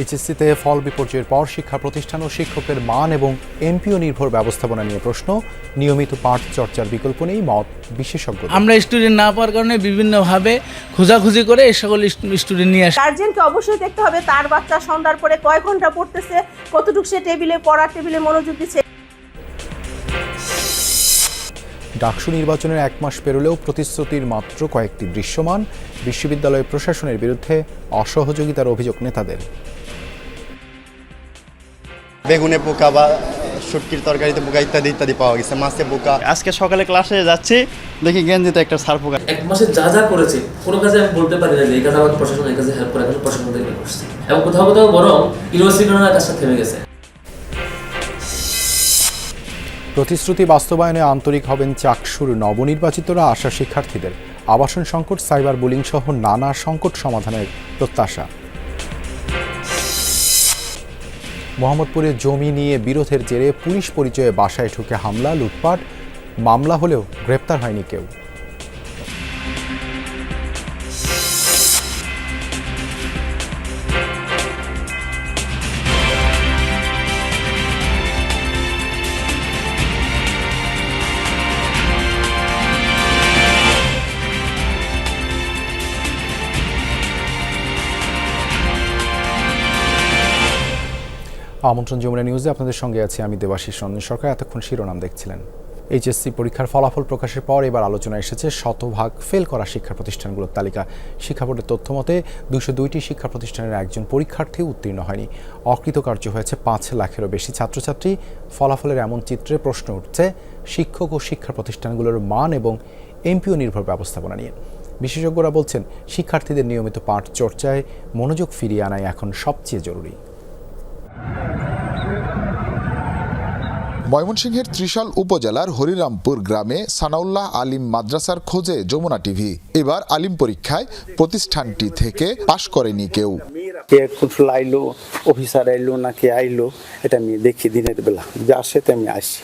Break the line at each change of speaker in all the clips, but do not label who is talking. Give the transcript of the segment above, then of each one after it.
এইচএসসিতে ফল বিপর্যয়ের পর শিক্ষা প্রতিষ্ঠান ও শিক্ষকের মান এবং এমপিও নির্ভর ব্যবস্থাপনা নিয়ে প্রশ্ন। নিয়মিত পাঠ চর্চার বিকল্প নেই মত বিশেষজ্ঞ
আমরা স্টুডেন্ট না পাওয়ার কারণে বিভিন্নভাবে খোঁজাখুঁজি করে এই সকল স্টুডেন্ট নিয়ে আসে।
গার্জেনকে অবশ্যই দেখতে হবে তার বাচ্চা সন্ধ্যার পরে কয় ঘণ্টা পড়তেছে কতটুকু সে টেবিলে পড়ার টেবিলে মনোযোগ দিচ্ছে।
ডাকসু নির্বাচনের এক মাস পেরোলেও প্রতিশ্রুতির মাত্র কয়েকটি দৃশ্যমান। বিশ্ববিদ্যালয় প্রশাসনের বিরুদ্ধে অসহযোগিতার অভিযোগ নেতাদের।
বেগুনে পোকা বা শুটকির তরকারিতে পোকা ইত্যাদি ইত্যাদি পাওয়া গেছে মাছে পোকা।
আজকে সকালে ক্লাসে যাচ্ছি দেখি গেঞ্জিতে একটা সার পোকা।
এক মাসে যা যা করেছে কোনো কাজে আমি বলতে পারি না যে এই কাজ আমাকে প্রশাসন এই কাজে হেল্প করে এখন প্রশাসন থেকে করছে এবং কোথাও কোথাও বরং ইউনিভার্সিটি কাজটা থেমে গেছে।
প্রতিশ্রুতি বাস্তবায়নে আন্তরিক হবেন চাকসুর নবনির্বাচিতরা আশা শিক্ষার্থীদের। আবাসন সংকট সাইবার বুলিং সহ নানা সংকট সমাধানের প্রত্যাশা। মোহাম্মদপুরে জমি নিয়ে বিরোধের জেরে পুলিশ পরিচয়ে বাসায় ঢুকে হামলা, লুটপাট, মামলা হলেও গ্রেপ্তার হয়নি কেউ। আমন্ত্রণ যমুনা নিউজে আপনাদের সঙ্গে আছি আমি দেবাশিস রঞ্জন সরকার। এতক্ষণ শিরোনাম দেখছিলেন। এইচএসসি পরীক্ষার ফলাফল প্রকাশের পর এবার আলোচনা এসেছে শতভাগ ফেল করা শিক্ষা প্রতিষ্ঠানগুলোর তালিকা। শিক্ষা বোর্ডের তথ্য মতে দুশো দুইটি শিক্ষা প্রতিষ্ঠানের একজন পরীক্ষার্থী উত্তীর্ণ হয়নি। অকৃতকার্য হয়েছে পাঁচ লাখেরও বেশি ছাত্রছাত্রী। ফলাফলের এমন চিত্রে প্রশ্ন উঠছে, শিক্ষক ও শিক্ষা প্রতিষ্ঠানগুলোর মান এবং এমপিও নির্ভর ব্যবস্থাপনা নিয়ে। বিশেষজ্ঞরা বলছেন, শিক্ষার্থীদের নিয়মিত পাঠ চর্চায় মনোযোগ ফিরিয়ে আনাই এখন সবচেয়ে জরুরি।
ময়মনসিংহের ত্রিশাল উপজেলার হরিরামপুর গ্রামে সানাউল্লাহ আলিম মাদ্রাসার খোঁজে যমুনা টিভি। এবার আলিম পরীক্ষায় প্রতিষ্ঠানটি থেকে পাশ করেনি কেউ।
আইলো অফিসার আইলো না কে আইলো, এটা আমি দেখি দিনের বেলা। যে আসে তো আমি আসি।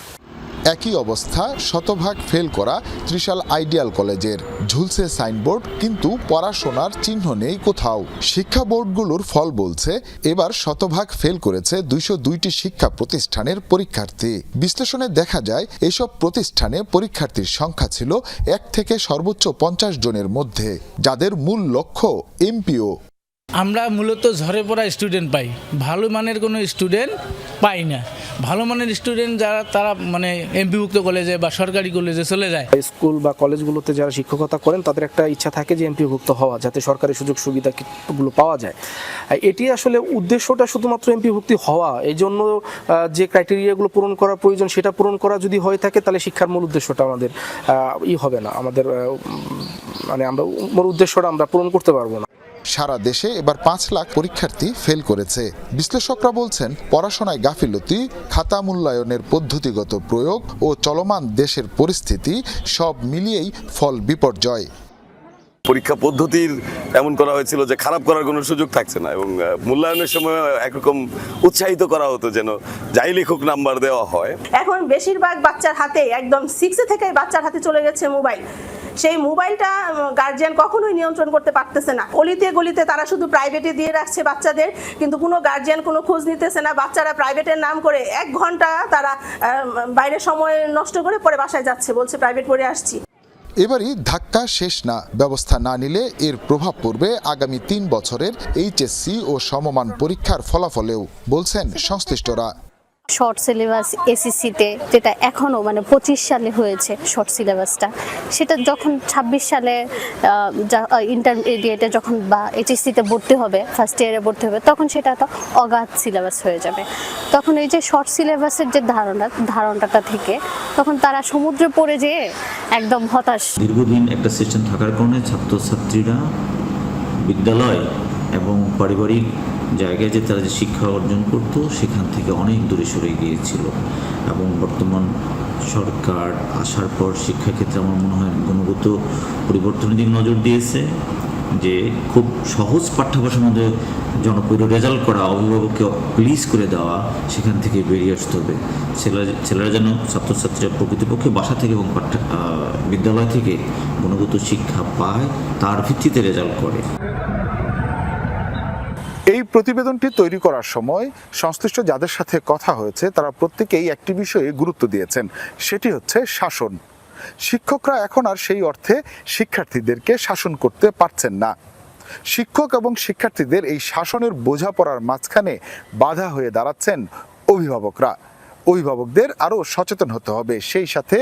একই অবস্থা, শতভাগ ফেল করা ত্রিশাল আইডিয়াল কলেজের ঝুলছে সাইনবোর্ড কিন্তু পড়াশোনার চিহ্ন নেই কোথাও। শিক্ষা বোর্ডগুলোর ফল বলছে, এবার শতভাগ ফেল করেছে দুইশো দুইটি শিক্ষা প্রতিষ্ঠানের পরীক্ষার্থী। বিশ্লেষণে দেখা যায়, এসব প্রতিষ্ঠানে পরীক্ষার্থীর সংখ্যা ছিল এক থেকে সর্বোচ্চ পঞ্চাশ জনের মধ্যে, যাদের মূল লক্ষ্য এমপিও
আমরা মূলত ঝরে পড়া স্টুডেন্ট পাই। ভালো মানের কোনো স্টুডেন্ট পাই না। ভালো মানের স্টুডেন্ট যারা, তারা মানে এমপিভুক্ত কলেজে বা সরকারি কলেজে চলে যায়।
স্কুল বা কলেজগুলোতে যারা শিক্ষকতা করেন, তাদের একটা ইচ্ছা থাকে যে এমপিভুক্ত হওয়া, যাতে সরকারি সুযোগ সুবিধাগুলো পাওয়া যায়। এটি আসলে উদ্দেশ্যটা শুধুমাত্র এমপিভুক্তি হওয়া এই জন্য যে ক্রাইটেরিয়াগুলো পূরণ করা প্রয়োজন, সেটা পূরণ করা যদি হয়ে থাকে, তাহলে শিক্ষার মূল উদ্দেশ্যটা আমাদের ই হবে না। আমাদের মানে আমরা, মূল উদ্দেশ্যটা আমরা পূরণ করতে পারব না।
সারা দেশে এবার পাঁচ লাখ পরীক্ষার্থী ফেল করেছে। বিশ্লেষকরা বলছেন পড়াশোনায় গাফিলতি খাতা মূল্যায়নের পদ্ধতিগত প্রয়োগ ও চলমান দেশের পরিস্থিতি সব মিলিয়েই ফল বিপর্যয়।
পরীক্ষা পদ্ধতির এমন করা হয়েছিল যে খারাপ করার কোনো সুযোগ থাকছে না এবং মূল্যায়নের সময় একরকম উৎসাহিত করা হতো যেন যাই লেখক নাম্বার দেওয়া হয়।
এখন বেশিরভাগ বাচ্চার হাতে একদম সিক্সে থেকে বাচ্চার হাতে চলে গেছে মোবাইল সেই মোবাইলটা গার্জিয়ান কখনোই নিয়ন্ত্রণ করতে পারতেছে না। অলিতে গলিতে তারা শুধু প্রাইভেটে দিয়ে রাখছে বাচ্চাদের, কিন্তু কোনো গার্জিয়ান কোনো খোঁজ নিতেছে না। বাচ্চারা প্রাইভেটের নাম করে এক ঘণ্টা তারা বাইরে সময় নষ্ট করে পরে বাসায় যাচ্ছে, বলছে প্রাইভেট পড়ে আসছি।
এবারই ধাক্কা শেষ না, ব্যবস্থা না নিলে এর প্রভাব পড়বে আগামী তিন বছরের এইচএসসি ও সমমান পরীক্ষার ফলাফলেও, বলছেন সংশ্লিষ্টরা।
শর্ট সিলেবাস এসিসিতে যেটা এখনও মানে পঁচিশ সালে হয়েছে শর্ট সিলেবাসটা, সেটা যখন ছাব্বিশ সালে ইন্টারমিডিয়েটে যখন বা এইচএসসিতে ভর্তি হবে ফার্স্ট ইয়ারে ভর্তি হবে, তখন সেটা তো অগাধ সিলেবাস হয়ে যাবে। তখন এই যে শর্ট সিলেবাসের যে ধারণা, ধারণাটা থেকে, তখন তারা সমুদ্রে পড়ে যেয়ে একদম হতাশ।
দীর্ঘদিন একটা সিস্টেম থাকার কারণে ছাত্রছাত্রীরা বিদ্যালয় এবং পারিবারিক জায়গায় যে তারা যে শিক্ষা অর্জন করতো, সেখান থেকে অনেক দূরে সরে গিয়েছিল। এবং বর্তমান সরকার আসার পর শিক্ষাক্ষেত্রে আমার মনে হয় গুণগত পরিবর্তনের দিকে নজর দিয়েছে, যে খুব সহজ পাঠ্যাভাষার মধ্যে জনপ্রিয় রেজাল্ট করা, অভিভাবককে প্লিজ করে দেওয়া, সেখান থেকে বেরিয়ে আসতে হবে। ছেলেরা ছেলেরা যেন ছাত্রছাত্রীরা প্রকৃতপক্ষে বাসা থেকে এবং পাঠ্য বিদ্যালয় থেকে গুণগত শিক্ষা পায়, তার ভিত্তিতে রেজাল্ট করে।
এই প্রতিবেদনটি তৈরি করার সময় সংশ্লিষ্ট যাদের সাথে কথা হয়েছে, তারা প্রত্যেকেই একটি বিষয়ে গুরুত্ব দিয়েছেন। সেটি হচ্ছে শাসন। শিক্ষকরা এখন আর সেই অর্থে শিক্ষার্থীদেরকে শাসন করতে পারছেন না। শিক্ষক এবং শিক্ষার্থীদের এই শাসনের বোঝাপড়ার মাঝখানে বাধা হয়ে দাঁড়াচ্ছেন অভিভাবকরা। অভিভাবকদের আরও সচেতন হতে হবে। সেই সাথে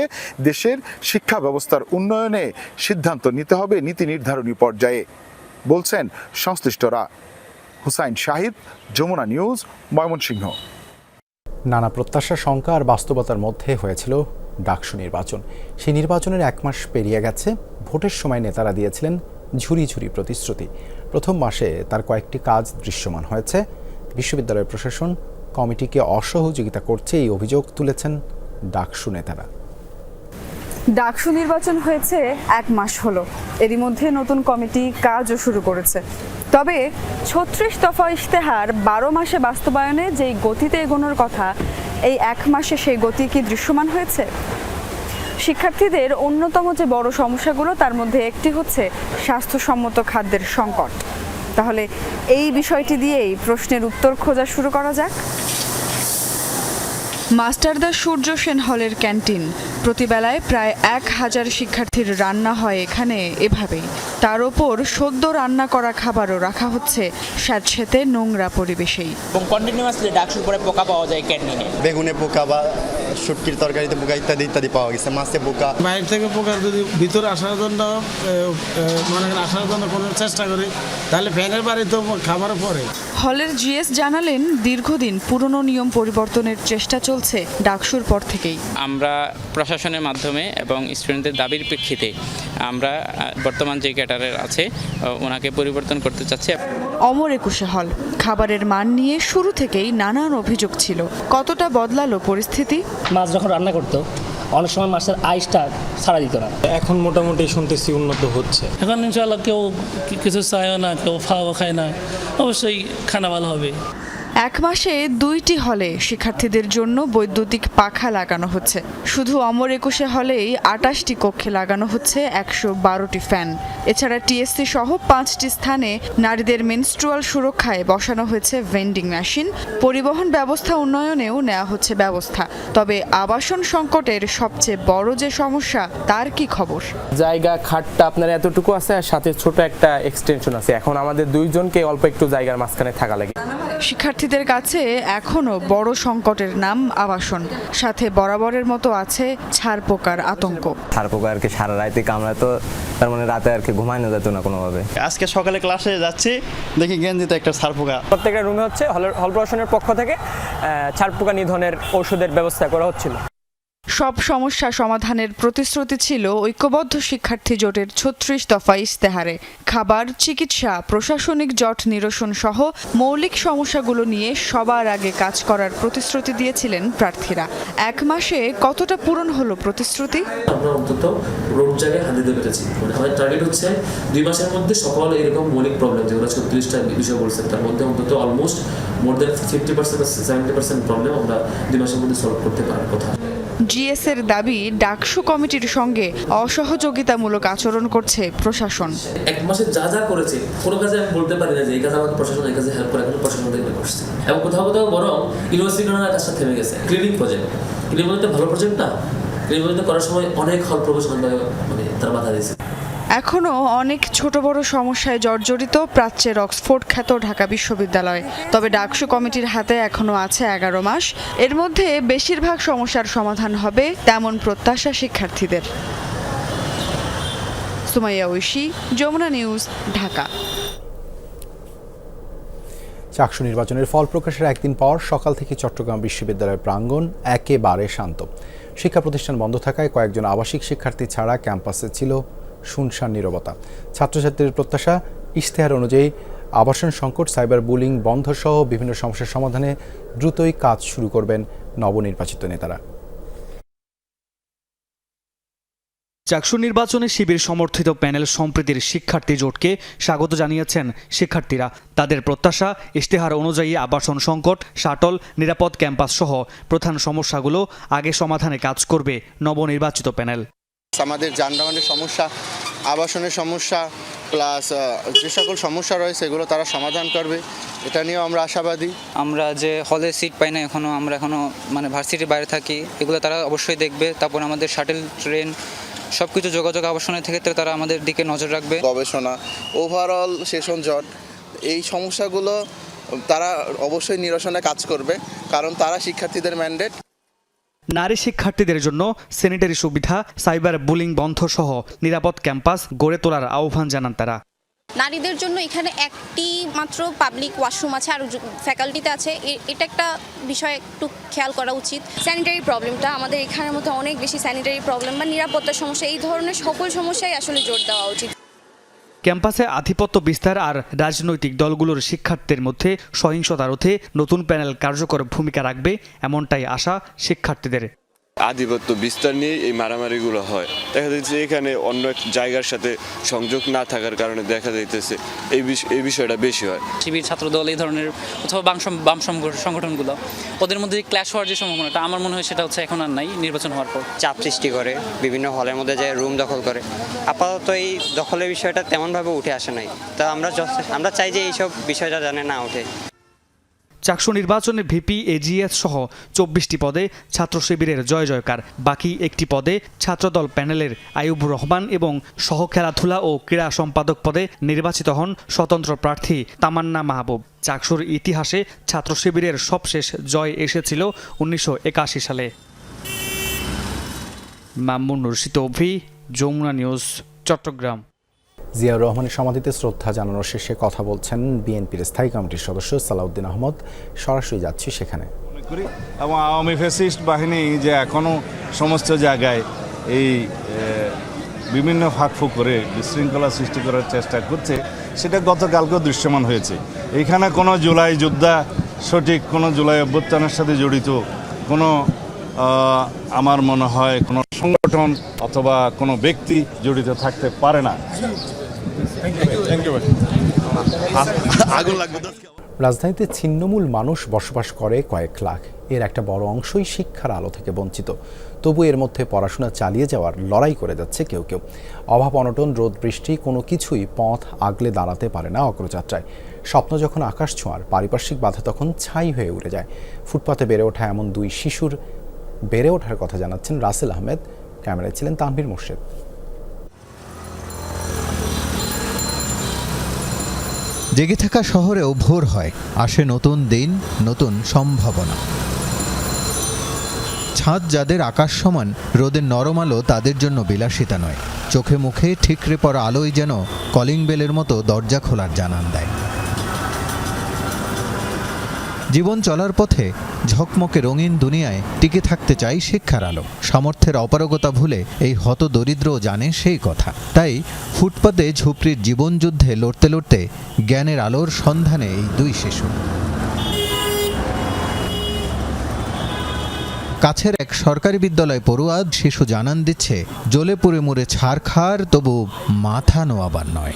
দেশের শিক্ষা ব্যবস্থার উন্নয়নে সিদ্ধান্ত নিতে হবে নীতি নির্ধারণী পর্যায়ে, বলছেন সংশ্লিষ্টরা। হুসাইন শাহিদ যমুনা নিউজ ময়মনসিংহ।
নানা প্রত্যাশা শঙ্কা আর বাস্তবতার মধ্যে হয়েছিল ডাকসু নির্বাচন। সেই নির্বাচনের এক মাস পেরিয়ে গেছে। ভোটের সময় নেতারা দিয়েছিলেন ঝুরি ঝুরি প্রতিশ্রুতি। প্রথম মাসে তার কয়েকটি কাজ দৃশ্যমান হয়েছে। বিশ্ববিদ্যালয় প্রশাসন কমিটিকে অসহযোগিতা করছে এই অভিযোগ তুলেছেন ডাকসু নেতারা।
ডাকসু নির্বাচন হয়েছে এক মাস হলো। এরই মধ্যে নতুন কমিটি কাজও শুরু করেছে। তবে ছত্রিশ দফা ইশতেহার বারো মাসে বাস্তবায়নে যেই গতিতে এগোনোর কথা, এই এক মাসে সেই গতি কি দৃশ্যমান হয়েছে? শিক্ষার্থীদের অন্যতম যে বড় সমস্যাগুলো, তার মধ্যে একটি হচ্ছে স্বাস্থ্যসম্মত খাদ্যের সংকট। তাহলে এই বিষয়টি দিয়েই প্রশ্নের উত্তর খোঁজা শুরু করা যাক। মাস্টারদা সূর্য সেন হলের ক্যান্টিন। প্রতিবেলায় প্রায় এক হাজার শিক্ষার্থীর রান্না হয় এখানে এভাবেই। তার ওপর সদ্য রান্না করা খাবারও রাখা হচ্ছে স্যাঁতস্যাঁতে নোংরা পরিবেশেই।
এবং কন্টিনিউয়াসলি ডাকসুর পরে পোকা পাওয়া যায় ক্যান্টিনে
বেগুনে পোকা বা শুটকির তরকারিতে পোকা ইত্যাদি ইত্যাদি পাওয়া গেছে মাছে পোকা
বাইরে থেকে পোকা যদি ভিতরে আসার জন্য মনে করেন আসার জন্য কোনো চেষ্টা করি তাহলে ফ্যানের বাড়ি তো খাবার পরে
হলের জিএস জানালেন দীর্ঘদিন পুরনো নিয়ম পরিবর্তনের চেষ্টা চলছে ডাকসুর পর থেকেই।
আমরা প্রশাসনের মাধ্যমে এবং স্টুডেন্টদের দাবির প্রেক্ষিতে আমরা বর্তমান যে ক্যাটারের আছে ওনাকে পরিবর্তন করতে চাচ্ছি।
অমর একুশে হল খাবারের মান নিয়ে শুরু থেকেই নানান অভিযোগ ছিল। কতটা বদলালো পরিস্থিতি?
মাছ যখন রান্না করতো অনেক সময় মাছের আইসটা ছাড়া দিত না।
এখন মোটামুটি শুনতেছি উন্নত হচ্ছে।
এখন ইনশাল্লাহ কেউ কিছু চায়ও না কেউ খাওয়া খায় না। অবশ্যই খানা ভালো হবে।
এক মাসে দুইটি হলে শিক্ষার্থীদের জন্য বৈদ্যুতিক পাখা লাগানো হচ্ছে। শুধু অমর একুশে হলেই আটাশটি কক্ষে লাগানো হচ্ছে একশো বারোটি ফ্যান। এছাড়া টিএসসি সহ পাঁচটি স্থানে নারীদের মেনস্ট্রুয়াল সুরক্ষায় বসানো হয়েছে ভেন্ডিং মেশিন। পরিবহন ব্যবস্থা উন্নয়নেও নেওয়া হচ্ছে ব্যবস্থা। তবে আবাসন সংকটের সবচেয়ে বড় যে সমস্যা তার কি খবর?
জায়গা খাটটা আপনার এতটুকু আছে আর সাথে ছোট একটা এক্সটেনশন আছে। এখন আমাদের দুইজনকে অল্প একটু জায়গার মাঝখানে থাকা লাগে।
শিক্ষার্থীদের কাছে এখনও বড় সংকটের নাম আবাসন। সাথে বরাবরের মতো আছে ছাড় পোকার আতঙ্ক।
ছাড় পোকা আর কি সারা রাতে কামড়ায় তো তার মানে রাতে আর কি ঘুমানো যেত না কোনোভাবে।
আজকে সকালে ক্লাসে যাচ্ছি দেখি গেঞ্জিতে একটা ছাড় পোকা।
প্রত্যেকটা রুমে হচ্ছে হল হল প্রশাসনের পক্ষ থেকে ছাড় পোকা নিধনের ওষুধের ব্যবস্থা করা হচ্ছিল।
সব সমস্যা সমাধানের প্রতিশ্রুতি ছিল ঐক্যবদ্ধ শিক্ষার্থী জোটের ছত্রিশ দফা ইশতেহারে। খাবার, চিকিৎসা, প্রশাসনিক জট নিরসন সহ মৌলিক সমস্যাগুলো নিয়ে সবার আগে কাজ করার প্রতিশ্রুতি দিয়েছিলেন প্রার্থীরা। এক মাসে কতটা পূরণ হলো প্রতিশ্রুতি?
আমরা অন্তত রোগ জায়গায় দিতে পেরেছি আমাদের টার্গেট হচ্ছে দুই মাসের মধ্যে সকল এরকম মৌলিক প্রবলেম যেগুলো ছত্রিশটা বিষয় তার মধ্যে অন্তত almost more fifty percent seventy percent problem আমরা দুই মাসের মধ্যে সলভ করতে পারার কথা।
জিএস এর দাবি ডাকসু কমিটির সঙ্গে অসহযোগিতামূলক আচরণ করছে প্রশাসন।
এক মাসে যা যা করেছে, কোনো কাজে আমি বলতে পারি না যে এই কাজ আমাদের প্রশাসন, এই কাজে হেল্প করে, এখন প্রশাসন থেকে করছে। এবং কোথাও কোথাও বরং ইউনিভার্সিটির কাজটা থেমে গেছে। ক্লিনিং প্রজেক্ট ক্লিনিং প্রজেক্ট ভালো প্রজেক্ট না। ক্লিনিং প্রজেক্ট করার সময় অনেক হল প্রবেশ মানে তার বাধা দিয়েছে।
এখনও অনেক ছোট বড় সমস্যায় জর্জরিত প্রাচ্যের অক্সফোর্ড খ্যাত ঢাকা বিশ্ববিদ্যালয়। তবে ডাকসু কমিটির হাতে এখনও আছে এগারো মাস। এর মধ্যে বেশিরভাগ সমস্যার সমাধান হবে তেমন প্রত্যাশা শিক্ষার্থীদের। সুমাইয়া ঐশী, যমুনা নিউজ, ঢাকা।
চাকসু নির্বাচনের ফল প্রকাশের একদিন পর সকাল থেকে চট্টগ্রাম বিশ্ববিদ্যালয়ের প্রাঙ্গণ একেবারে শান্ত। শিক্ষা প্রতিষ্ঠান বন্ধ থাকায় কয়েকজন আবাসিক শিক্ষার্থী ছাড়া ক্যাম্পাসে ছিল শুনশান নীরবতা। ছাত্রছাত্রীদের প্রত্যাশা, ইশতেহার অনুযায়ী আবাসন সংকট, সাইবার বুলিং বন্ধ সহ বিভিন্ন সমস্যার সমাধানে দ্রুতই কাজ শুরু করবেন নবনির্বাচিত নেতারা।
চাকসু নির্বাচনে শিবির সমর্থিত প্যানেল সম্প্রীতির শিক্ষার্থী জোটকে স্বাগত জানিয়েছেন শিক্ষার্থীরা। তাদের প্রত্যাশা, ইশতেহার অনুযায়ী আবাসন সংকট, শাটল, নিরাপদ ক্যাম্পাস সহ প্রধান সমস্যাগুলো আগে সমাধানে কাজ করবে নবনির্বাচিত প্যানেল।
আমাদের যানবাহনের সমস্যা
আবাসনের সমস্যা প্লাস যে সকল সমস্যা রয়েছে সেগুলো তারা সমাধান করবে এটা নিয়েও আমরা আশাবাদী।
আমরা যে হলে সিট পাই না এখনও আমরা এখনও মানে ভার্সিটির বাইরে থাকি এগুলো তারা অবশ্যই দেখবে। তারপর আমাদের শাটেল ট্রেন সব কিছু যোগাযোগ আবাসনের ক্ষেত্রে তারা আমাদের দিকে নজর রাখবে।
গবেষণা ওভারঅল সেশন জট এই সমস্যাগুলো তারা অবশ্যই নিরসনে কাজ করবে কারণ তারা শিক্ষার্থীদের ম্যান্ডেট
নারী শিক্ষার্থীদের জন্য স্যানিটারি সুবিধা, সাইবার বুলিং বন্ধ সহ নিরাপদ ক্যাম্পাস গড়ে তোলার আহ্বান জানান তারা।
নারীদের জন্য এখানে একটি মাত্র পাবলিক ওয়াশরুম আছে, আর ফ্যাকাল্টিতে আছে। এটা একটা বিষয় একটু খেয়াল করা উচিত। স্যানিটারি প্রবলেমটা আমাদের এখানের মধ্যে অনেক বেশি স্যানিটারি প্রবলেম বা নিরাপত্তার সমস্যা, এই ধরনের সকল সমস্যাই আসলে জোর দেওয়া উচিত।
ক্যাম্পাসে আধিপত্য বিস্তার আর রাজনৈতিক দলগুলোর শিক্ষার্থীদের মধ্যে সহিংসতা রোধে নতুন প্যানেল কার্যকর ভূমিকা রাখবে এমনটাই আশা শিক্ষার্থীদের।
আধিপত্য বিস্তার নিয়ে এই মারামারিগুলো হয়। দেখা যাচ্ছে এখানে অন্য এক জায়গার সাথে সংযোগ না থাকার কারণে দেখা যাইতেছে এই এই বিষয়টা বেশি হয়।
শিবির ছাত্রদল এই ধরনের অথবা বাম বাম সংগঠন- সংগঠনগুলো ওদের মধ্যে ক্ল্যাশ হওয়ার যে সম্ভাবনাটা আমার মনে হয় সেটা হচ্ছে এখন আর নাই নির্বাচন হওয়ার পর।
চাপ সৃষ্টি করে বিভিন্ন হলের মধ্যে যায় রুম দখল করে। আপাতত এই দখলের বিষয়টা তেমনভাবে উঠে আসে নাই। তা আমরা আমরা চাই যে এইসব বিষয়টা জানে না ওঠে
চাকসু নির্বাচনে ভিপি এজিএস সহ চব্বিশটি পদে ছাত্র শিবিরের জয় জয়কার। বাকি একটি পদে ছাত্রদল প্যানেলের আইয়ুবুর রহমান এবং সহ খেলাধুলা ও ক্রীড়া সম্পাদক পদে নির্বাচিত হন স্বতন্ত্র প্রার্থী তামান্না মাহবুব। চাকসুর ইতিহাসে ছাত্র শিবিরের সবশেষ জয় এসেছিল উনিশশো একাশি সালে। মামুন রশিদ অভি, যমুনা নিউজ, চট্টগ্রাম।
জিয়াউর রহমানের সমাধিতে শ্রদ্ধা জানানোর শেষে কথা বলছেন বিএনপির স্থায়ী কমিটির সদস্য সালাউদ্দিন আহমদ। সরাসরি যাচ্ছি সেখানে।
করি, এবং আওয়ামী ফ্যাসিস্ট বাহিনী যে এখনও সমস্ত জায়গায় এই বিভিন্ন ফাঁকফুক করে বিশৃঙ্খলা সৃষ্টি করার চেষ্টা করছে, সেটা গতকালকেও দৃশ্যমান হয়েছে। এখানে কোনো জুলাই যোদ্ধা সঠিক, কোনো জুলাই অভ্যুত্থানের সাথে জড়িত, কোনো আমার মনে হয় কোনো সংগঠন অথবা কোনো ব্যক্তি জড়িত থাকতে পারে না।
রাজধানীতে ছিন্নমূল মানুষ বসবাস করে কয়েক লাখ। এর একটা বড় অংশই শিক্ষার আলো থেকে বঞ্চিত। তবু এর মধ্যে পড়াশোনা চালিয়ে যাওয়ার লড়াই করে যাচ্ছে কেউ কেউ। অভাব, অনটন, রোদ, বৃষ্টি কোনো কিছুই পথ আগলে দাঁড়াতে পারে না অগ্রযাত্রায়। স্বপ্ন যখন আকাশ ছোঁয়ার, পারিপার্শ্বিক বাধা তখন ছাই হয়ে উড়ে যায়। ফুটপাতে বেড়ে ওঠা এমন দুই শিশুর বেড়ে ওঠার কথা জানাচ্ছেন রাসেল আহমেদ। ক্যামেরায় ছিলেন তানভীর মোর্শেদ।
জেগে থাকা শহরেও ভোর হয়, আসে নতুন দিন, নতুন সম্ভাবনা। ছাদ যাদের আকাশ সমান রোদের নরম আলো তাদের জন্য বিলাসিতা নয়। চোখে মুখে ঠিকরে পড়া আলোই যেন কলিং বেলের মতো দরজা খোলার জানান দেয়। জীবন চলার পথে ঝকমকে রঙিন দুনিয়ায় টিকে থাকতে চাই শিক্ষার আলো। সামর্থ্যের অপারগতা ভুলে এই হত দরিদ্র জানে সেই কথা। তাই ফুটপাতে ঝুপড়ির জীবনযুদ্ধে লড়তে লড়তে জ্ঞানের আলোর সন্ধানে এই দুই শিশু। কাছের এক সরকারি বিদ্যালয় পড়ুয়া শিশু জানান দিচ্ছে, জ্বলে পুড়ে মুড়ে ছাড় খার তবু মাথা নোয়াবার নয়।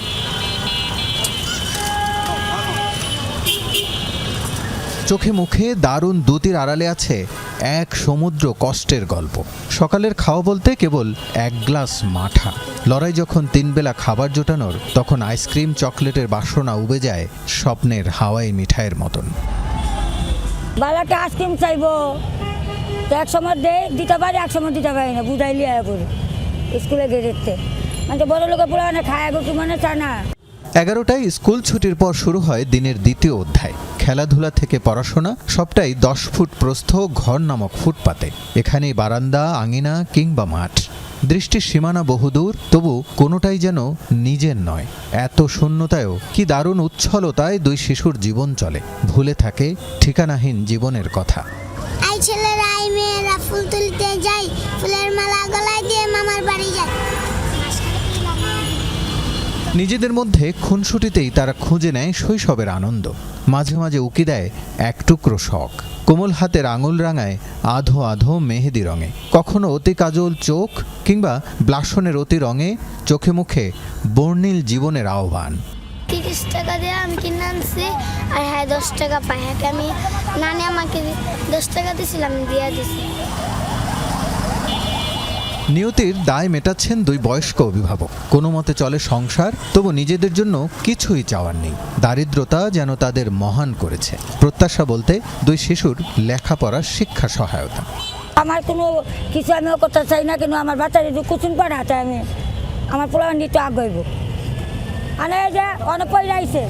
চোখে মুখে দারুণ দুতির আড়ালে আছে এক সমুদ্র কষ্টের গল্প। সকালের খাওয়া বলতে কেবল এক গ্লাস মাঠা। লড়াই যখন তিনবেলা খাবার জোটানোর তখন আইসক্রিম চকলেটের বাসনা উবে যায় স্বপ্নের হাওয়াই মিঠাইয়ের মতন।
বাবাকে আইসক্রিম চাইব। তো এক সময় দে দিতে পারি এক সময় দিতে পারি না বুঝাইলি পড়ি স্কুলে গেড়েতে মানে বড় পোলা মানে খায় গো কি মানে চায় না।
এগারোটায় স্কুল ছুটির পর শুরু হয় দিনের দ্বিতীয় অধ্যায়। খেলাধুলা থেকে পড়াশোনা, সবটাই দশ ফুট প্রস্থ ঘর নামক ফুটপাতে। এখানেই বারান্দা, আঙিনা কিংবা মাঠ। দৃষ্টির সীমানা বহুদূর, তবু কোনোটাই যেন নিজের নয়। এত শূন্যতায়ও কি দারুণ উচ্ছলতায় দুই শিশুর জীবন চলে। ভুলে থাকে ঠিকানাহীন জীবনের কথা।
আই ছেলেরা, আই মেয়েরা, ফুল তুলতে যাই, ফুলের মালা গলায় দিয়ে মামার বাড়ি যায়
নিজেদের মধ্যে খুনসুটিতেই তারা খুঁজে নেয় শৈশবের আনন্দ। মাঝে মাঝে উকি দেয় এক টুকরো শখ। কোমল হাতের আঙুল রাঙায় আধো আধো মেহেদি রঙে। কখনো অতি কাজল চোখ কিংবা ব্লাসনের অতি রঙে চোখে মুখে বর্ণিল জীবনের আহ্বান।
তিরিশ টাকা দিয়ে আমি কিনে আনছি আর হ্যাঁ দশ টাকা পাই হ্যাঁ আমি নানি আমাকে দশ টাকা দিয়েছিলাম দিয়ে দিছি।
নিয়তির দায় মেটাচ্ছেন দুই বয়স্ক অভিভাবক। কোনো মতে চলে সংসার, তবু নিজেদের জন্য কিছুই চাওয়ার নেই। দারিদ্রতা যেন তাদের মহান করেছে। প্রত্যাশা বলতে দুই শিশুর লেখাপড়ার শিক্ষা সহায়তা।
আমার কোনো কিছু আমিও করতে চাই না, কিন্তু আমার বাচ্চা যদি কুচুন পড়াতে আমি আমার পোলা একটু আগাইব এই যে, অনেক পয়সা আইছে।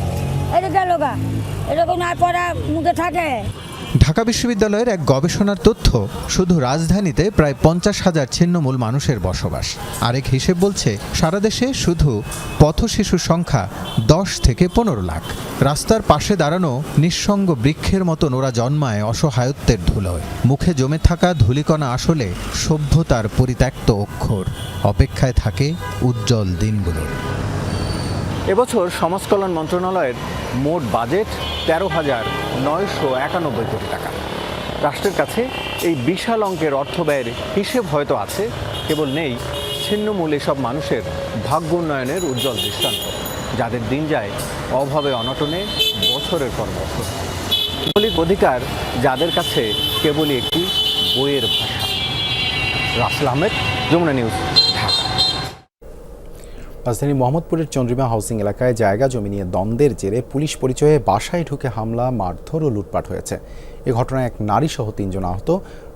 এটা গেল গা। এটা কোনো আর পড়া মুখে থাকে।
ঢাকা বিশ্ববিদ্যালয়ের এক গবেষণার তথ্য, শুধু রাজধানীতে প্রায় পঞ্চাশ হাজার ছিন্নমূল মানুষের বসবাস। আরেক হিসেব বলছে, সারা দেশে শুধু পথ শিশুর সংখ্যা দশ থেকে পনেরো লাখ। রাস্তার পাশে দাঁড়ানো নিঃসঙ্গ বৃক্ষের মতন ওরা জন্মায় অসহায়ত্বের ধুলোয়। মুখে জমে থাকা ধূলিকণা আসলে সভ্যতার পরিত্যক্ত অক্ষর। অপেক্ষায় থাকে উজ্জ্বল দিনগুলোর
এবছর সমাজকল্যাণ মন্ত্রণালয়ের মোট বাজেট তেরো হাজার নয়শো একানব্বই কোটি টাকা। রাষ্ট্রের কাছে এই বিশাল অঙ্কের অর্থ ব্যয়ের হিসেব হয়তো আছে, কেবল নেই ছিন্নমূল এসব মানুষের ভাগ্য উন্নয়নের উজ্জ্বল দৃষ্টান্ত, যাদের দিন যায় অভাবে অনটনে বছরের পর বছর। মৌলিক অধিকার যাদের কাছে কেবলই একটি বইয়ের ভাষা। রাসেল আহমেদ, যমুনা নিউজ। ঢাকা রাজধানী মোহাম্মদপুরের চন্দ্রিমা হাউসিং এলাকায় জায়গা জমি নিয়ে দ্বন্দ্বের জেরে পুলিশ পরিচয়ে বাসায় ঢুকে হামলা, মারধর ও লুটপাট হয়েছে। এ ঘটনায় এক নারী সহ তিনজন আহত।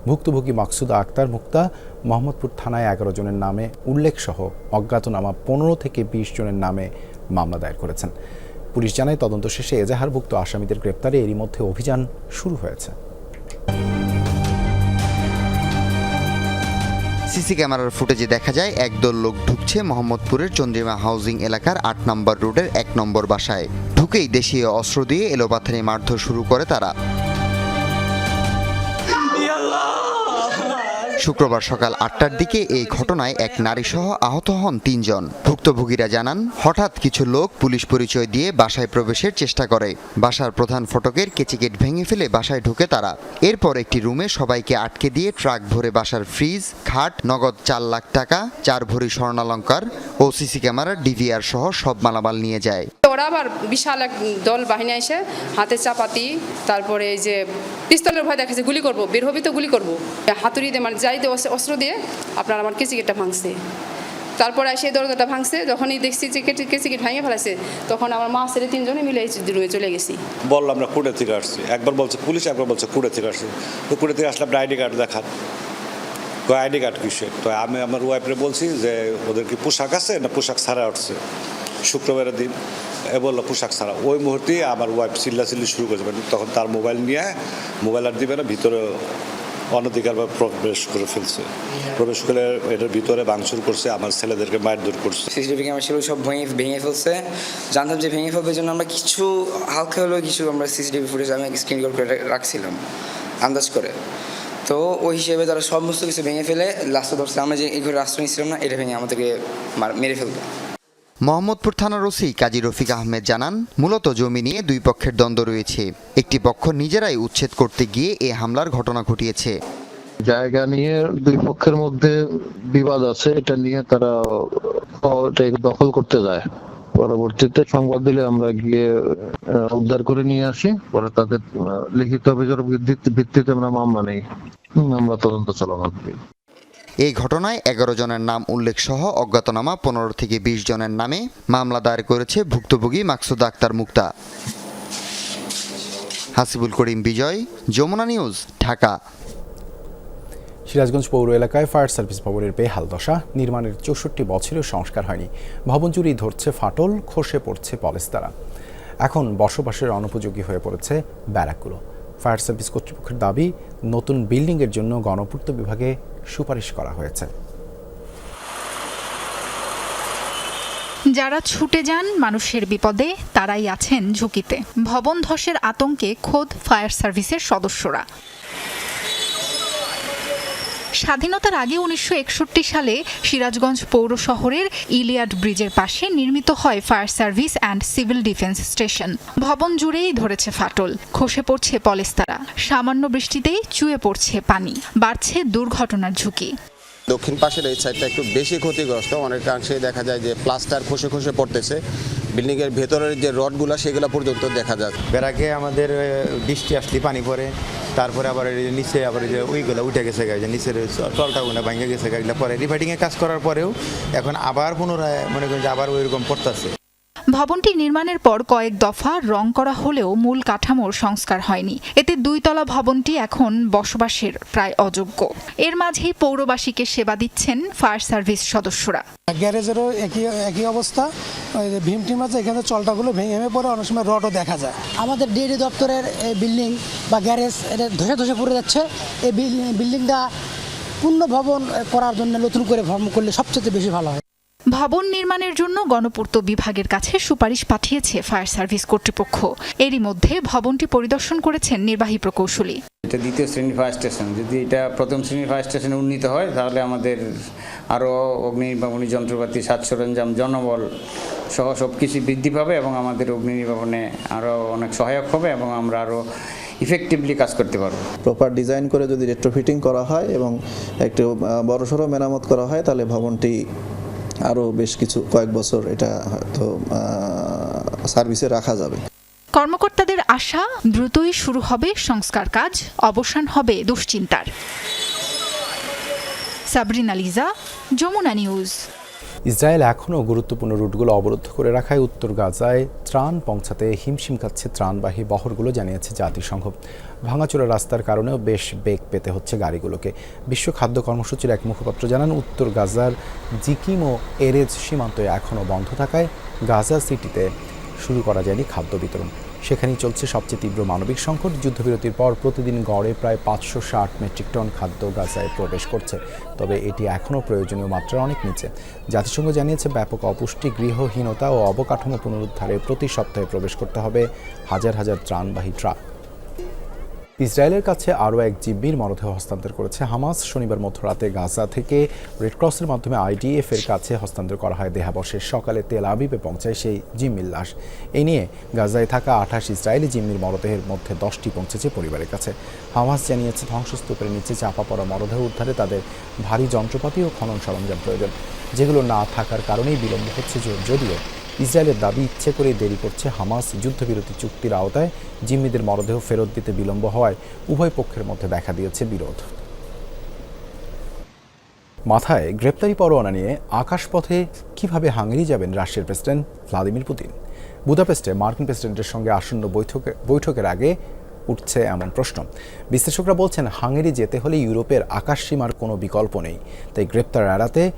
ভুক্তভোগী মাকসুদা আক্তার মুক্তা, মোহাম্মদপুর থানায় এগারো জনের নামে উল্লেখ সহ অজ্ঞাতনামা পনেরো থেকে বিশ জনের নামে মামলা দায়ের করেছেন। পুলিশ জানায়, তদন্ত শেষে এজাহারভুক্ত আসামিদের গ্রেপ্তারে এরই মধ্যে অভিযান শুরু হয়েছে।
সিসি ক্যামেরার ফুটেজে দেখা যায়, একদল লোক ঢুকছে মোহাম্মদপুরের চন্দ্রিমা হাউজিং এলাকার আট নম্বর রোডের এক নম্বর বাসায়। ঢুকেই দেশীয় অস্ত্র দিয়ে এলোপাথারি মারধর শুরু করে তারা। শুক্রবার সকাল আটটার দিকে এই ঘটনায় এক নারী সহ আহত হন তিনজন। ভুক্তভোগীরা জানান, হঠাৎ কিছু লোক পুলিশ পরিচয় দিয়ে বাসায় প্রবেশের চেষ্টা করে। বাসার প্রধান ফটকের কেচিকেট ভেঙে ফেলে বাসায় ঢুকে তারা। এরপর একটি রুমে সবাইকে আটকে দিয়ে ট্রাক ভরে বাসার ফ্রিজ, খাট, নগদ চার লাখ টাকা, চার ভরি স্বর্ণালঙ্কার ও সিসি ক্যামেরা, ডিভিআর সহ সব মালামাল নিয়ে যায়।
ওরা আবার বিশাল এক দল বাহিনী এসে হাতে চাপাতি, তারপরে এই যে পিস্তলের ভয় দেখাচ্ছে গুলি করব, বের হবি তো গুলি করব। হাতুড়ি দিয়ে মানে যাই দিয়ে অস্ত্র- দিয়ে আপনার আমার কেচিকেটটা ভাঙছে। তারপরে এসে দরজাটা ভাঙছে, যখনই দেখছি যে কেটি কেচিকেট ভেঙে ফেলাছে তখন আমার মা ছেলে তিনজনে মিলে রুমে চলে গেছি।
বলল, আমরা কুড়ে থেকে আসছি। একবার বলছে পুলিশ, একবার বলছে কুড়ে থেকে আসছি। তো কুড়ে থেকে আসলে আইডি কার্ড দেখান আইডি কার্ড কিসে তো আমি আমার ওয়াইফরে বলছি যে ওদের কি পোশাক আছে না পোশাক ছাড়া উঠছে? শুক্রবারের দিন। এ বলল পোশাক ছাড়া। ওই মুহূর্তেই আমার ওয়াইফ চিল্লাচিল্লি শুরু করেছে। মানে তখন তার মোবাইল নিয়ে মোবাইল আর দিবে না ভিতরে অনধিকারভাবে প্রবেশ করে ফেলছে। প্রবেশ করে এটার ভিতরে ভাঙচুর করছে আমার ছেলেদেরকে মারধর করছে।
সিসিটিভি ক্যামেরা ছিল সব ভেঙে ভেঙে ফেলছে। জানতাম যে ভেঙে ফেলবে জন্য আমরা কিছু হালকা হলেও কিছু আমরা সিসিটিভি ফুটেজ আমি স্ক্রিন রেকর্ড করে রাখছিলাম আন্দাজ করে। তো ওই হিসেবে তারা সমস্ত কিছু ভেঙে ফেলে লাস্টে ধরছে আমরা যে এই ঘরে আশ্রয় নিচ্ছিলাম না এটা ভেঙে আমাদেরকে মার- মেরে ফেলবে।
মোহাম্মদপুর থানার ওসি কাজী রফিক আহমেদ জানান, মূলত জমি নিয়ে দুই পক্ষের দ্বন্দ্ব রয়েছে। একটি পক্ষ নিজেরাই উচ্ছেদ করতে গিয়ে এ হামলার ঘটনা ঘটিয়েছে।
জায়গা নিয়ে দুই পক্ষের মধ্যে বিবাদ আছে, এটা নিয়ে তারা দখল করতে যায়। পরবর্তীতে সংবাদ দিলে আমরা গিয়ে উদ্ধার করে নিয়ে আসি। পরে তাদের লিখিত অভিযোগ ভিত্তিতে আমরা মামলা নেই। আমরা তদন্ত করি
এই ঘটনায় এগারো জনের নাম উল্লেখ সহ অজ্ঞাতনামা পনেরো থেকে বিশ জনের নামে মামলা দায়ের করেছে ভুক্তভোগী মাকসুদ আক্তার মুক্তা। হাসিবুল করিম বিজয়, যমুনা নিউজ, ঢাকা।
সিরাজগঞ্জ পৌর এলাকায় ফায়ার সার্ভিস ভবনের বেহাল দশা নির্মাণের চৌষট্টি বছরেও সংস্কার হয়নি। ভবন চুরি ধরছে ফাটল, খসে পড়ছে পলেস্তারা। এখন বসবাসের অনুপযোগী হয়ে পড়েছে ব্যারাকগুলো। ফায়ার সার্ভিস কর্তৃপক্ষের দাবি, নতুন বিল্ডিংয়ের জন্য গণপূর্ত বিভাগে সুপারিশ করা হয়েছে।
যারা ছুটে যান মানুষের বিপদে, তারাই আছেন ঝুঁকিতে। ভবন ধসের আতঙ্কে খোদ ফায়ার সার্ভিসের সদস্যরা। স্বাধীনতার আগে উনিশশো একষট্টি সালে সিরাজগঞ্জ পৌর শহরের ইলিয়াড ব্রিজের পাশে নির্মিত হয় fire service and civil defence station. ভবন জুড়েই ধরেছে ফাটল। খসে পড়ছে পলেস্তারা। সামান্য বৃষ্টিতেই চুয়ে পড়ছে পানি। বাড়ছে দুর্ঘটনার ঝুঁকি।
দক্ষিণ পাশের এই সাইডটা একটু বেশি ক্ষতিগ্রস্ত। অনেকাংশে দেখা যায় যে প্লাস্টার খসে খসে পড়তেছে। বিল্ডিং এর ভেতরের যে রডগুলো সেগুলো পর্যন্ত দেখা যায়।
বেড়াকে আমাদের বৃষ্টি আসলে পানি পড়ে।
তারপরে আবার নিচে আবার যে ওইগুলো উঠে গেছে যে নিচের তলটা ওগুলো ভাঙে গেছে গাড়িটা পরে। রিফাইটিংয়ে কাজ করার পরেও এখন আবার পুনরায় মনে করেন যে আবার ওইরকম পড়তেছে।
ভবনটি নির্মাণের পর কয়েক দফা রং করা হলেও মূল কাঠামোর সংস্কার হয়নি। এতে দুইতলা ভবনটি এখন বসবাসের প্রায় অযোগ্য। এর মাঝেই পৌরবাসীকে সেবা দিচ্ছেন ফায়ার সার্ভিস সদস্যরা।
গ্যারেজেরও একই একই অবস্থা। ওই যে ভীম টিম এখানে চলটাগুলো ভেঙে ভেঙে পড়ে অনেক সময় রডও দেখা যায়।
আমাদের ডিডি দপ্তরের এই বিল্ডিং বা গ্যারেজ এটা ধসে ধসে পড়ে যাচ্ছে। এই বিল- বিল্ডিংটা পূর্ণ ভবন করার জন্য নতুন করে ভবন করলে সবচেয়ে বেশি ভালো হয়।
ভবন নির্মাণের জন্য গণপূর্ত বিভাগের কাছে সুপারিশ পাঠিয়েছে ফায়ার সার্ভিস কর্তৃপক্ষ। এরই মধ্যে ভবনটি পরিদর্শন করেছেন নির্বাহী প্রকৌশলী।
এটা দ্বিতীয় শ্রেণির ফায়ার স্টেশন। যদি এটা প্রথম শ্রেণির ফায়ার স্টেশনে উন্নীত হয় তাহলে আমাদের আরও অগ্নি নির্বাপনী যন্ত্রপাতি সাজ সরঞ্জাম জনবল সহ সব কিছু বৃদ্ধি পাবে এবং আমাদের অগ্নি নির্বাপনে আরও অনেক সহায়ক হবে এবং আমরা আরও ইফেক্টিভলি কাজ করতে পারব।
প্রপার ডিজাইন করে যদি রেট্রোফিটিং করা হয় এবং একটু বড়সড় মেরামত করা হয় তাহলে ভবনটি আরও বেশ কিছু কয়েক বছর এটা হয়তো সার্ভিসে রাখা যাবে।
কর্মকর্তাদের আশা, দ্রুতই শুরু হবে সংস্কার কাজ, অবসান হবে দুশ্চিন্তার। সাবরিনা লিজা, যমুনা নিউজ।
ইসরায়েল এখনও গুরুত্বপূর্ণ রুটগুলো অবরুদ্ধ করে রাখায় উত্তর গাজায় ত্রাণ পৌঁছাতে হিমশিম খাচ্ছে ত্রাণবাহী বহরগুলো, জানিয়েছে জাতিসংঘ। ভাঙাচোরা রাস্তার কারণেও বেশ বেগ পেতে হচ্ছে গাড়িগুলোকে। বিশ্ব খাদ্য কর্মসূচির এক মুখপাত্র জানান, উত্তর গাজার জিকিম ও এরেজ সীমান্তে এখনও বন্ধ থাকায় গাজা সিটিতে শুরু করা যায়নি খাদ্য বিতরণ। সেখানেই চলছে সবচেয়ে তীব্র মানবিক সংকট। যুদ্ধবিরতির পর প্রতিদিন গড়ে প্রায় পাঁচশো ষাট মেট্রিক টন খাদ্য গাজায় প্রবেশ করছে। তবে এটি এখনও প্রয়োজনীয় মাত্রার অনেক নিচে। জাতিসংঘ জানিয়েছে, ব্যাপক অপুষ্টি, গৃহহীনতা ও অবকাঠামো পুনরুদ্ধারে প্রতি সপ্তাহে প্রবেশ করতে হবে হাজার হাজার ত্রাণবাহী ট্রাক। ইসরায়েলের কাছে আরও এক জিম্মির মরদেহ হস্তান্তর করেছে হামাস। শনিবার মধ্যরাতে গাজা থেকে রেডক্রসের মাধ্যমে আইডিএফ এর কাছে হস্তান্তর করা হয়। দেহাবশেষ সকালে তেল আবিবে পৌঁছায় সেই জিম্মির লাশ। এই নিয়ে গাজায় থাকা আঠাশ ইসরায়েলি জিম্মির মরদেহের মধ্যে দশটি পৌঁছেছে পরিবারের কাছে। হামাস জানিয়েছে, ধ্বংসস্তূপের নিচে চাপা পড়া মরদেহ উদ্ধারে তাদের ভারী যন্ত্রপাতি ও খনন সরঞ্জাম প্রয়োজন। যেগুলো না থাকার কারণেই বিলম্ব হচ্ছে, যদিও ইসরায়েলের দাবি ইচ্ছে করে দেরি করছে হামাস যুদ্ধবিরতি চুক্তির আওতায়। জিম্মিদের মরদেহ ফেরত দিতে বিলম্ব হওয়ায় উভয় পক্ষের মধ্যে দেখা দিয়েছে বিরোধ। মাথায় গ্রেপ্তারি পরোয়ানা নিয়ে আকাশপথে কীভাবে হাঙ্গেরি যাবেন রাশিয়ার প্রেসিডেন্ট ভ্লাদিমির পুতিন? বুদাপেস্টে মার্কিন প্রেসিডেন্টের সঙ্গে আসন্ন বৈঠকে, বৈঠকের আগে উঠছে এমন প্রশ্ন। বিশ্লেষকরা বলছেন, হাঙ্গেরি যেতে হলে ইউরোপের আকাশ সীমার কোনো বিকল্প নেই। তাই গ্রেপ্তার এড়াতে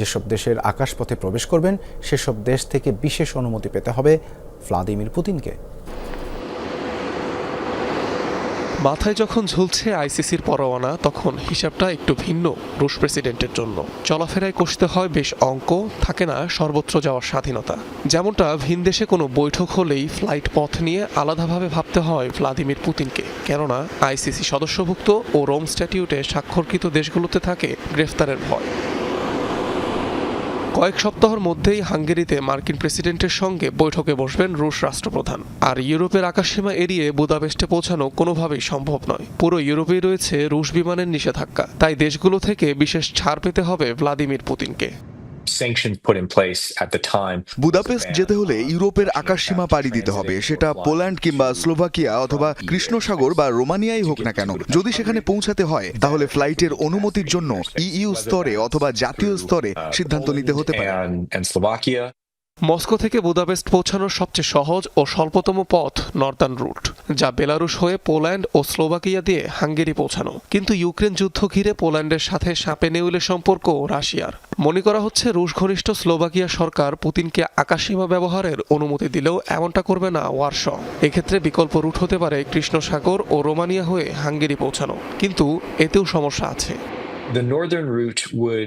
যেসব দেশের আকাশপথে প্রবেশ করবেন, সেসব দেশ থেকে বিশেষ অনুমতি পেতে হবে ভ্লাদিমির পুতিনকে।
মাথায় যখন ঝুলছে আইসিসির পরোয়ানা, তখন হিসাবটা একটু ভিন্ন রুশ প্রেসিডেন্টের জন্য। চলাফেরায় কষতে হয় বেশ অঙ্ক, থাকে না সর্বত্র যাওয়ার স্বাধীনতা। যেমনটা ভিন দেশে কোনো বৈঠক হলেই ফ্লাইট পথ নিয়ে আলাদাভাবে ভাবতে হয় ভ্লাদিমির পুতিনকে। কেননা, আইসিসি সদস্যভুক্ত ও রোম স্ট্যাটিউটে স্বাক্ষরকৃত দেশগুলোতে থাকে গ্রেফতারের ভয়। কয়েক সপ্তাহের মধ্যেই হাঙ্গেরিতে মার্কিন প্রেসিডেন্টের সঙ্গে বৈঠকে বসবেন রুশ রাষ্ট্রপ্রধান। আর ইউরোপের আকাশসীমা এড়িয়ে বুদাপেস্টে পৌঁছানো কোনোভাবেই সম্ভব নয়। পুরো ইউরোপেই রয়েছে রুশ বিমানের নিষেধাজ্ঞা। তাই দেশগুলো থেকে বিশেষ ছাড় পেতে হবে ভ্লাদিমির পুতিনকে।
বুদাপেস্ট যেতে হলে ইউরোপের আকাশসীমা পাড়ি দিতে হবে। সেটা পোল্যান্ড কিংবা স্লোভাকিয়া অথবা কৃষ্ণসাগর বা রোমানিয়াই হোক না কেন। যদি সেখানে পৌঁছাতে হয় তাহলে ফ্লাইটের অনুমতির জন্য ইইউ স্তরে অথবা জাতীয় স্তরে সিদ্ধান্ত নিতে হতে পারে।
মস্কো থেকে বুদাপেস্ট পৌঁছানোর সবচেয়ে সহজ ও স্বল্পতম পথ নর্দার্ন রুট, যা বেলারুশ হয়ে পোল্যান্ড ও স্লোভাকিয়া দিয়ে হাঙ্গেরি পৌঁছানো। কিন্তু ইউক্রেন যুদ্ধ ঘিরে পোল্যান্ডের সাথে সাপে নেউলে সম্পর্ক রাশিয়ার। মনে করা হচ্ছে রুশ ঘনিষ্ঠ স্লোভাকিয়া সরকার পুতিনকে আকাশসীমা ব্যবহারের অনুমতি দিলেও এমনটা করবে না ওয়ারশ। এক্ষেত্রে বিকল্প রুট হতে পারে কৃষ্ণসাগর ও রোমানিয়া হয়ে হাঙ্গেরি পৌঁছানো। কিন্তু এতেও সমস্যা আছে।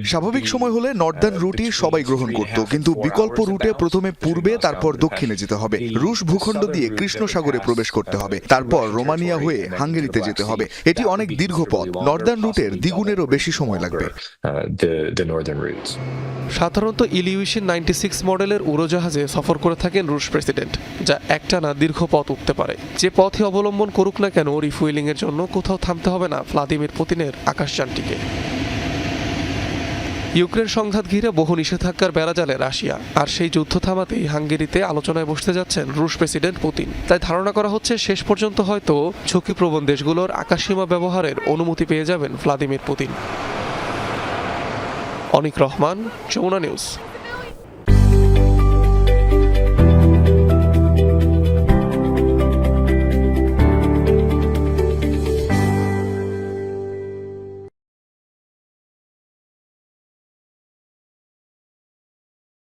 স্বাভাবিক সময় হলে নর্দার্ন রুটই সবাই গ্রহণ করত কিন্তু বিকল্প রুটে প্রথমে পূর্বে তারপর দক্ষিণে যেতে হবে। রুশ ভূখণ্ড দিয়ে কৃষ্ণ সাগরে প্রবেশ করতে হবে। তারপর রোমানিয়া হয়ে হাঙ্গেরিতে যেতে হবে। এটি অনেক দীর্ঘ পথ। নর্দার্ন রুটের দ্বিগুণেরও বেশি সময় লাগবে।
সাধারণত ইলিউশন নাইনটি সিক্স মডেলের উড়োজাহাজে সফর করে থাকেন রুশ প্রেসিডেন্ট যা একটানা দীর্ঘ পথ উঠতে পারে। যে পথে অবলম্বন করুক না কেন রিফুয়েলিং এর জন্য কোথাও থামতে হবে না ভ্লাদিমির পুতিনের আকাশযানটিকে। ইউক্রেন সংঘাত ঘিরে বহু নিষেধাজ্ঞার বেড়াজালে রাশিয়া। আর সেই যুদ্ধ থামাতেই হাঙ্গেরিতে আলোচনায় বসতে যাচ্ছেন রুশ প্রেসিডেন্ট পুতিন। তাই ধারণা করা হচ্ছে শেষ পর্যন্ত হয়তো ঝুঁকিপ্রবণ দেশগুলোর আকাশসীমা ব্যবহারের অনুমতি পেয়ে যাবেন Vladimir Putin. Anik Rahman, Jamuna news.